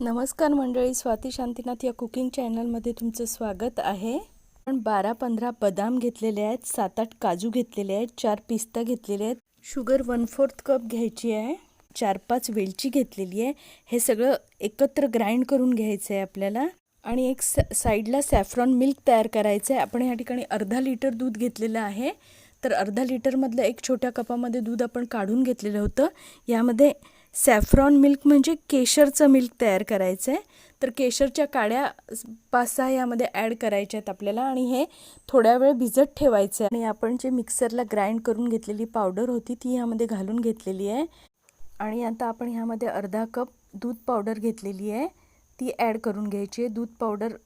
नमस्कार मंडळी स्वाती शांतीनाथ या कुकिंग चॅनलमध्ये तुमचं स्वागत आहे. आपण बारा पंधरा बदाम घेतलेले आहेत सात आठ काजू घेतलेले आहेत चार पिस्ता घेतलेले आहेत. शुगर वन फोर्थ कप घ्यायची आहे. चार पाच वेलची घेतलेली आहे. हे सगळं एकत्र ग्राइंड करून घ्यायचं आहे आपल्याला. आणि एक स साईडला सॅफ्रॉन मिल्क तयार करायचं आहे. आपण या ठिकाणी अर्धा लिटर दूध घेतलेलं आहे. तर अर्धा लिटरमधलं एक छोट्या कपामध्ये दूध आपण काढून घेतलेलं होतं. यामध्ये सॅफ्रॉन मिल्क म्हणजे केशरचं मिल्क तयार करायचं आहे. तर केशरच्या काड्या पाच सहा यामध्ये ॲड करायच्या आहेत आपल्याला आणि हे थोड्या वेळ भिजत ठेवायचं आहे. आणि आपण जे मिक्सरला ग्राइंड करून घेतलेली पावडर होती ती ह्यामध्ये घालून घेतलेली आहे. आणि आता आपण ह्यामध्ये अर्धा कप दूध पावडर घेतलेली आहे. ती ॲड करून घ्यायची आहे. दूध पावडर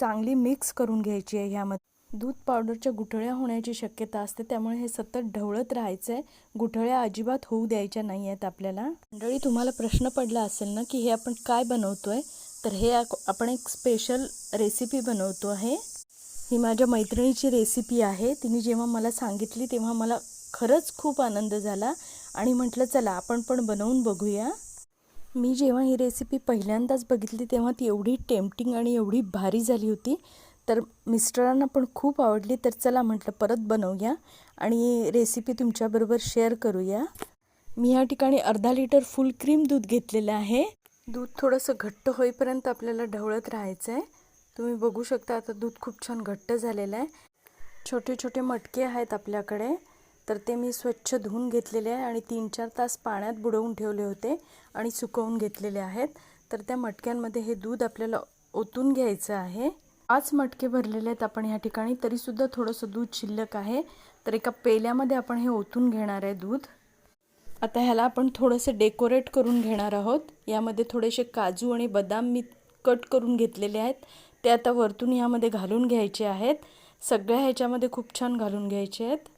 चांगली मिक्स करून घ्यायची आहे ह्यामध्ये. दूध पावडरच्या गुठळ्या होण्याची शक्यता असते. त्यामुळे हे सतत ढवळत राहायचं आहे गुठळ्या अजिबात होऊ द्यायच्या नाही आहेत आपल्याला. मंडळी तुम्हाला प्रश्न पडला असेल ना की हे आपण काय बनवतो आहे तर हे आपण एक स्पेशल रेसिपी बनवतो आहे. ही माझ्या मैत्रिणीची रेसिपी आहे. तिने जेव्हा मला सांगितली तेव्हा मला खरंच खूप आनंद झाला. आणि म्हटलं चला आपण पण बनवून बघूया. मी जेव्हा ही रेसिपी पहिल्यांदाच बघितली तेव्हा ती एवढी टेम्पटिंग आणि एवढी भारी झाली होती. तर मिस्टरांना पण खूप आवडली. तर चला म्हटलं परत बनवूया आणि रेसिपी तुमच्याबरोबर शेअर करूया. मी या ठिकाणी अर्धा लिटर फुल क्रीम दूध घेतलेलं आहे. दूध थोडंसं घट्ट होईपर्यंत आपल्याला ढवळत राहायचं आहे तुम्ही बघू शकता आता दूध खूप छान घट्ट झालेलं आहे. छोटे छोटे मटके आहेत आपल्याकडे. तर ते मी स्वच्छ धुवून घेतलेले आहे आणि तीन चार तास पाण्यात बुडवून ठेवले होते आणि सुकवून घेतलेले आहेत. तर त्या मटक्यांमध्ये हे दूध आपल्याला ओतून घ्यायचं आहे. पाच मटके भरलेले आहेत आपण ह्या ठिकाणी. तरीसुद्धा थोडंसं दूध शिल्लक आहे. तर एका पेल्यामध्ये आपण हे ओतून घेणार आहे दूध. आता ह्याला आपण थोडंसं डेकोरेट करून घेणार आहोत. यामध्ये थोडेसे काजू आणि बदाम मी कट करून घेतलेले आहेत. ते आता वरतून ह्यामध्ये घालून घ्यायचे आहेत. सगळ्या ह्याच्यामध्ये खूप छान घालून घ्यायचे आहेत.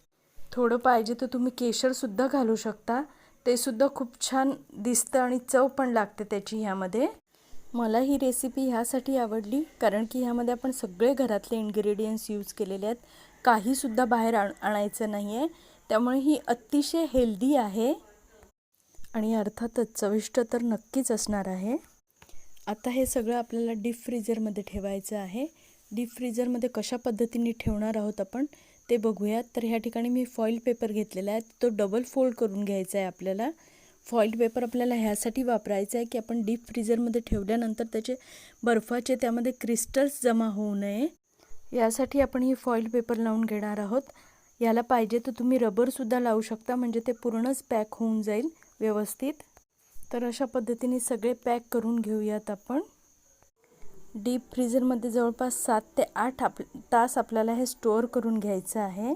थोडं पाहिजे तर तुम्ही केशरसुद्धा घालू शकता. ते सुद्धा खूप छान दिसतं आणि चव पण लागते त्याची ह्यामध्ये. मला ही रेसिपी ह्यासाठी आवडली कारण की ह्यामध्ये आपण सगळे घरातले इन्ग्रेडियंट्स यूज केलेले आहेत. काहीसुद्धा बाहेर आण आणायचं नाही आहे त्यामुळे ही अतिशय हेल्दी आहे. आणि अर्थातच चविष्ट तर नक्कीच असणार आहे. आता हे सगळं आपल्याला डीप फ्रीजरमध्ये ठेवायचं आहे. डीप फ्रीजरमध्ये कशा पद्धतीने ठेवणार आहोत आपण ते बघूयात. तर ह्या ठिकाणी मी फॉईल पेपर घेतलेला आहे. तो डबल फोल्ड करून घ्यायचा आहे आपल्याला. फॉईल पेपर आपल्याला ह्यासाठी वापरायचा आहे की आपण डीप फ्रीजरमध्ये ठेवल्यानंतर त्याचे बर्फाचे त्यामध्ये क्रिस्टल्स जमा होऊ नये. यासाठी आपण ही फॉईल पेपर लावून घेणार आहोत. याला पाहिजे तर तुम्ही रबरसुद्धा लावू शकता म्हणजे ते पूर्णच पॅक होऊन जाईल व्यवस्थित. तर अशा पद्धतीने सगळे पॅक करून घेऊयात आपण. डीप फ्रीजरमध्ये जवळपास सात ते आठ आप तास आपल्याला हे स्टोअर करून घ्यायचं आहे.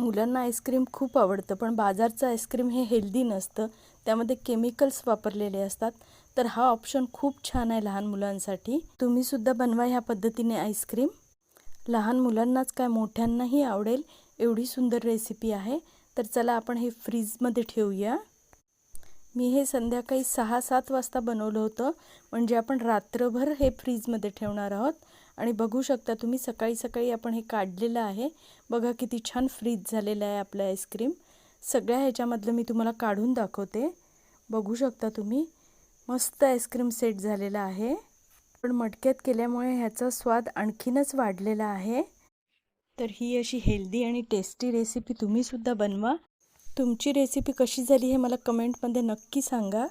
मुलांना आईस्क्रीम खूप आवडतं पण बाजारचं आईस्क्रीम हे हेल्दी नसतं. त्यामध्ये केमिकल्स वापरलेले असतात. तर हा ऑप्शन खूप छान आहे लहान मुलांसाठी. तुम्हीसुद्धा बनवा ह्या पद्धतीने आईस्क्रीम. लहान मुलांनाच काय मोठ्यांनाही आवडेल एवढी सुंदर रेसिपी आहे. तर चला आपण हे फ्रीजमध्ये ठेवूया. मी हे संध्याकाळी सहा सात वाजता बनवलं होतं. म्हणजे आपण रात्रभर हे फ्रीजमध्ये ठेवणार आहोत. आणि बघू शकता तुम्ही सकाळी सकाळी आपण हे काढलेलं आहे. बघा किती छान फ्रीज झालेलं आहे आपलं आईस्क्रीम सगळ्या ह्याच्यामधलं मी तुम्हाला काढून दाखवते. बघू शकता तुम्ही मस्त आईस्क्रीम सेट झालेला आहे. पण मटक्यात केल्यामुळे ह्याचा स्वाद आणखीनच वाढलेला आहे. तर ही अशी हेल्दी आणि टेस्टी रेसिपी तुम्हीसुद्धा बनवा. तुमची रेसिपी कशी झाली हे मला कमेंटमध्ये नक्की सांगा.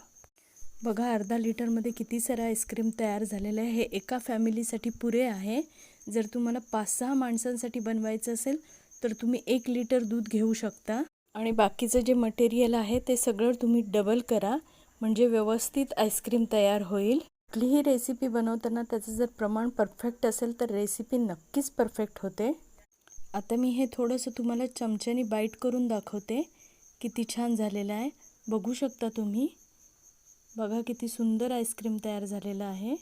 बघा अर्धा लिटरमध्ये किती सारं आईस्क्रीम तयार झालेलं आहे. हे एका फॅमिलीसाठी पुरे आहे. जर तुम्हाला पाच सहा माणसांसाठी बनवायचं असेल तर तुम्ही एक लिटर दूध घेऊ शकता. आणि बाकीचं जे मटेरियल आहे ते सगळं तुम्ही डबल करा. म्हणजे व्यवस्थित आईस्क्रीम तयार होईल. कुठलीही रेसिपी बनवताना त्याचं जर प्रमाण परफेक्ट असेल तर रेसिपी नक्कीच परफेक्ट होते. आता मी हे थोडंसं तुम्हाला चमच्याने बाईट करून दाखवते. किती छान झालेलं आहे. बघू शकता तुम्ही. बघा किती सुंदर आईस्क्रीम तयार झालेलं आहे.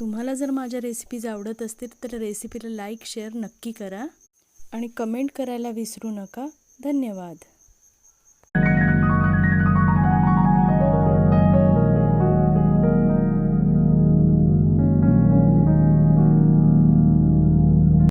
तुम्हाला जर माझ्या रेसिपीज आवडत असतील तर रेसिपीला लाईक शेअर नक्की करा. आणि कमेंट करायला विसरू नका. धन्यवाद.